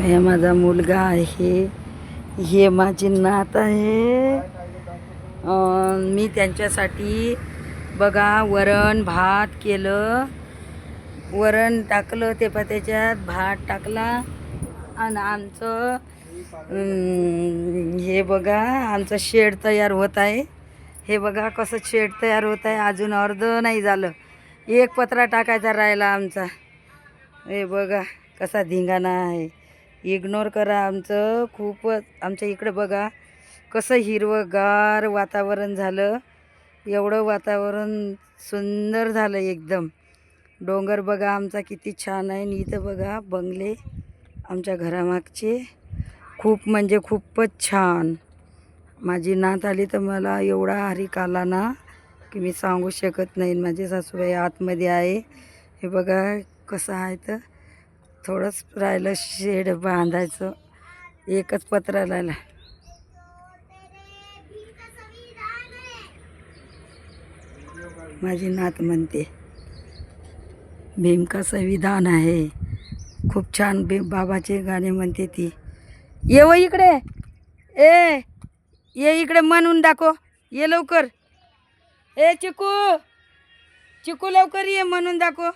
हे माझा मुलगा आहे. हे माझी नात आहे. मी त्यांच्यासाठी बघा वरण भात केलं. वरण टाकलं ते पण त्याच्यात भात टाकला. आणि आमचं हे बघा आमचं शेड तयार होत आहे. हे बघा कसं शेड तयार होत आहे. अजून अर्ध नाही झालं. एक पत्रा टाकायचा राहिला आमचा. हे बघा कसा धिंगाणा आहे. इग्नोर करा आमचं. खूपच आमच्या इकडं बघा कसं हिरवंगार वातावरण झालं. एवढं वातावरण सुंदर झालं एकदम. डोंगर बघा आमचा किती छान आहे आणि इथं बघा बंगले आमच्या घरामागचे. खूप म्हणजे खूपच छान. माझी नात आली तर मला एवढा हरिक आला ना की मी सांगू शकत नाही. माझे सासूबाई आतमध्ये आहे. हे बघा कसं आहे तर. थोडंच राहिलं शेड बांधायचं एकच पत्रा राहिला. माझी नात म्हणते भीमका संविधान आहे. खूप छान भीम बाबाचे गाणे म्हणते ती. ये व इकडे. ए ये इकडे म्हणून दाखव. ये लवकर. ए चिकू. चिकू लवकर ये म्हणून दाखव.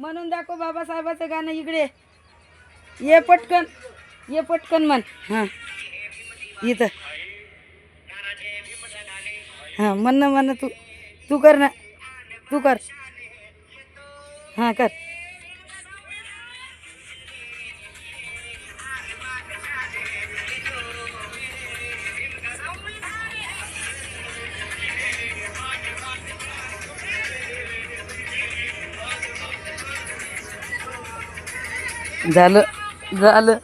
म्हणून दाखव बाबासाहेबाचं गाणं इकडे. ये पटकन ये पटकन म्हण. हां. इथं. हां म्हण ना म्हण ना तू. तू कर ना. तू कर. हां कर. झालं झालं.